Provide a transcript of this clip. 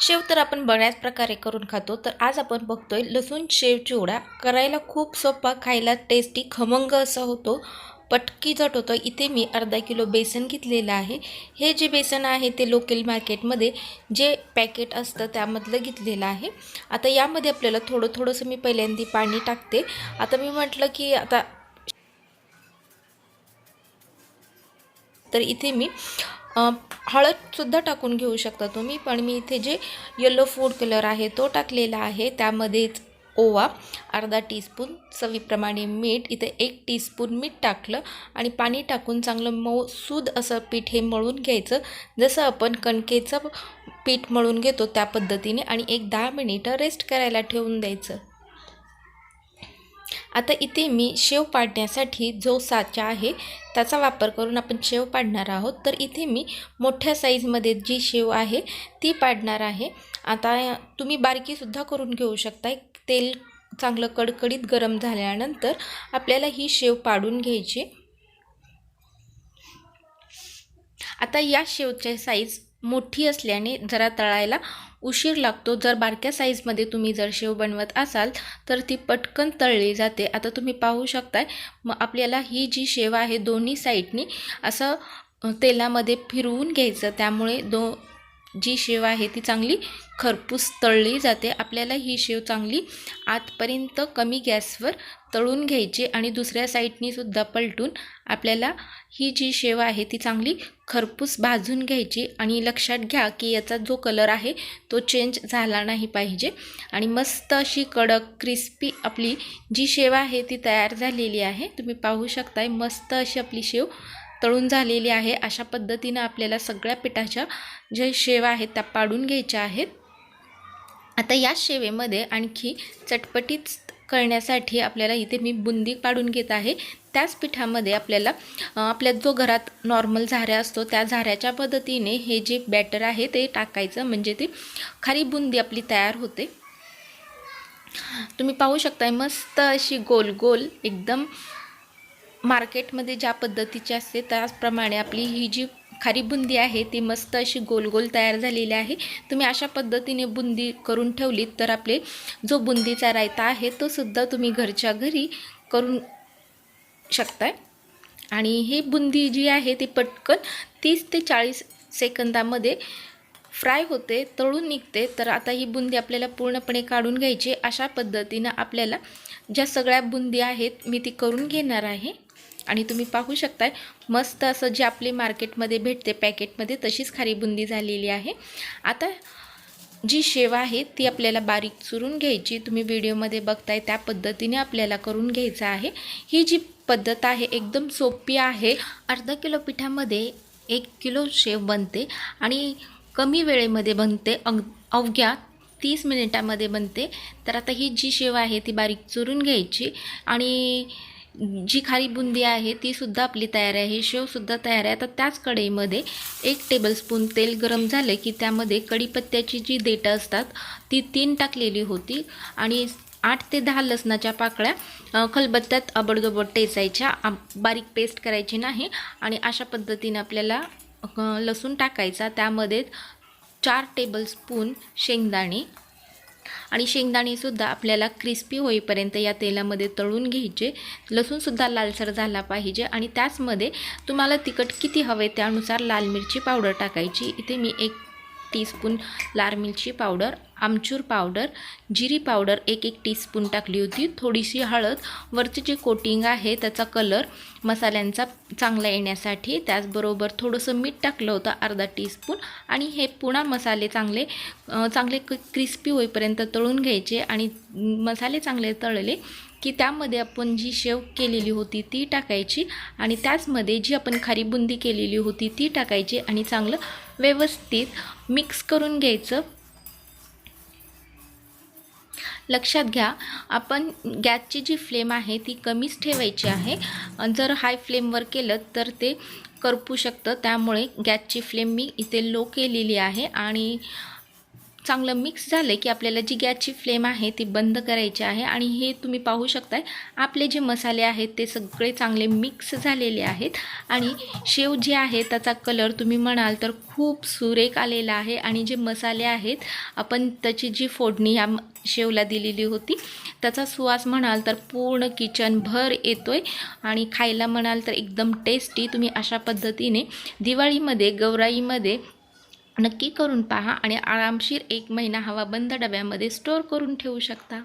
शेव तर आपण बऱ्याच प्रकारे करून खातो. तर आज आपण बघतोय लसूण शेव चिवडा. करायला खूप सोपा खायला टेस्टी खमंग असा होतो. पटकी झट होतं. इथे मी अर्धा किलो बेसन घेतलेलं आहे. हे जे बेसन आहे ते लोकल मार्केटमध्ये जे पॅकेट असतं त्यामधलं घेतलेलं आहे. आता यामध्ये आपल्याला थोडं थोडंसं मी पहिल्यांदा पाणी टाकते. आता मी म्हटलं की आता तर इथे मी हळदसुद्धा टाकून घेऊ शकता तुम्ही पण मी इथे जे येलो फूड कलर आहे तो टाकलेला आहे त्यामध्येच ओवा अर्धा टीस्पून चवीप्रमाणे मीठ इथे एक टीस्पून मीठ टाकलं आणि पाणी टाकून चांगलं मऊ सूद असं पीठ हे मळून घ्यायचं. जसं आपण कणकेचं पीठ मळून घेतो त्या पद्धतीने आणि एक दहा मिनिटं रेस्ट करायला ठेवून द्यायचं. आता इथे मी शेव पाडण्यासाठी जो साचा आहे त्याचा वापर करून आपण शेव पाडणार आहोत. तर इथे मी मोठ्या साईजमध्ये जी शेव आहे ती पाडणार आहे. आता तुम्ही बारकीसुद्धा करून घेऊ शकता तेल चांगलं कडकडीत गरम झाल्यानंतर आपल्याला ही शेव पाडून घ्यायची. आता या शेवच्या साईज मोठी असल्याने जरा तळायला उशीर लागतो. जर बारक्या साईजमध्ये तुम्ही जर शेव बनवत असाल तर ती पटकन तळली जाते. आता तुम्ही पाहू शकताय मग आपल्याला ही जी शेव आहे दोन्ही साईडनी असं तेलामध्ये फिरवून घ्यायचं. त्यामुळे दो जी शेव आहे ती चांगली खरपूस तळली जाते. आपल्याला ही शेव चांगली आतपर्यंत कमी गॅसवर तळून घ्यायची आणि दुसऱ्या साईडनीसुद्धा पलटून आपल्याला ही जी शेव आहे ती चांगली खरपूस भाजून घ्यायची आणि लक्षात घ्या की याचा जो कलर आहे तो चेंज झाला नाही पाहिजे. आणि मस्त अशी कडक क्रिस्पी आपली जी शेव आहे ती तयार झालेली आहे. तुम्ही पाहू शकताय मस्त अशी आपली शेव तळून झालेली आहे. अशा पद्धतीनं आपल्याला सगळ्या पिठाच्या ज्या शेव आहेत त्या पाडून घ्यायच्या आहेत. आता या शेवेमध्ये आणखी चटपटीत करण्यासाठी आपल्याला इथे मी बुंदी पाडून घेत आहे. त्याच पिठामध्ये आपल्याला आपल्या जो घरात नॉर्मल झाऱ्या असतो त्या झाऱ्याच्या पद्धतीने हे जे बॅटर आहे ते टाकायचं. म्हणजे ती खारी बुंदी आपली तयार होते. तुम्ही पाहू शकताय मस्त अशी गोल गोल एकदम मार्केटमध्ये ज्या पद्धतीची असते त्याचप्रमाणे आपली ही जी खारी बुंदी आहे ती मस्त अशी गोल गोल तयार झालेली आहे. तुम्ही अशा पद्धतीने बुंदी करून ठेवलीत तर आपले जो बुंदीचा रायता आहे तो सुद्धा तुम्ही घरच्या घरी करून शकताय. आणि ही बुंदी जी आहे ती पटकन तीस ते चाळीस सेकंदामध्ये फ्राय होते तळून निघते तर आता ही बुंदी आपल्याला पूर्णपणे काढून घ्यायची अशा पद्धतीनं आपल्याला ज्या सगळ्या बुंदी आहेत मी ती करून घेणार आहे. आणि तुम्ही पाहू शकताय मस्त असं जे आपली मार्केटमध्ये भेटते पॅकेटमध्ये तशीच खारी बुंदी झालेली आहे. आता जी शेव आहे ती आपल्याला बारीक चुरून घ्यायची. तुम्ही व्हिडिओमध्ये बघताय त्या पद्धतीने आपल्याला करून घ्यायचं आहे. ही जी पद्धत आहे एकदम सोपी आहे. अर्धा किलो पिठामध्ये एक किलो शेव बनते. आणि कमी वेळेमध्ये बनते अग अवघ्या तीस मिनिटामध्ये बनते. तर आता ही जी शेव आहे ती बारीक चुरून घ्यायची आणि जी खारी बुंदी आहे ती सुद्धा आपली तयार आहे. शेवसुद्धा तयार आहे. तर त्याच कढईमध्ये एक टेबलस्पून तेल गरम झालं की त्यामध्ये कढीपत्त्याची जी देठं असतात ती तीन टाकलेली होती आणि आठ ते दहा लसणाच्या पाकळ्या खलबत्त्यात अबडगबड टेचायच्या. बारीक पेस्ट करायची नाही आणि अशा पद्धतीने आपल्याला लसूण टाकायचा. त्यामध्ये चार टेबलस्पून शेंगदाणे. आणि शेंगदाणेसुद्धा आपल्याला क्रिस्पी होईपर्यंत या तेलामध्ये तळून घ्यायचे. लसूणसुद्धा लालसर झाला पाहिजे. आणि त्याचमध्ये तुम्हाला तिखट किती हवे त्यानुसार लाल मिरची पावडर टाकायची. इथे मी एक टीस्पून लाल मिरची पावडर आमचूर पावडर जिरी पावडर एक एक टीस्पून टाकली होती. थोडीशी हळद वरचे जे कोटिंग आहे त्याचा कलर मसाल्यांचा चांगला येण्यासाठी. त्याचबरोबर थोडंसं मीठ टाकलं होतं अर्धा टीस्पून आणि हे पुन्हा मसाले चांगले चांगले चांगले क्रिस्पी होईपर्यंत तळून घ्यायचे आणि मसाले चांगले तळले की त्यामध्ये आपण जी शेव केलेली होती ती टाकायची आणि त्याचमध्ये जी आपण खारी बुंदी केलेली होती ती टाकायची आणि चांगलं व्यवस्थित मिक्स करून घ्यायचं. लक्षात घ्या. आपण गॅसची जी फ्लेम आहे ती कमीच ठेवायची आहे. जर हाय फ्लेमवर केलं तर ते करपू शकतं. त्यामुळे गॅसची फ्लेम मी इथे लो केलेली आहे आणि चांगलं मिक्स झालं की आपल्याला जी गॅसची फ्लेम आहे ती बंद करायची आहे आणि हे तुम्ही पाहू शकताय. आपले जे मसाले आहेत ते सगळे चांगले मिक्स झालेले आहेत आणि शेव जे आहे त्याचा कलर तुम्ही म्हणाल तर खूप सुरेख आलेला आहे आणि जे मसाले आहेत आपण त्याची जी फोडणी ह्या शेवला दिलेली होती त्याचा सुवास म्हणाल तर पूर्ण किचन भर येतोय आणि खायला म्हणाल तर एकदम टेस्टी तुम्ही अशा पद्धतीने दिवाळीमध्ये गौराईमध्ये नक्की करून पहा आणि आरामशीर एक महिना हवा बंद डब्यामध्ये स्टोअर करून ठेवू शकता.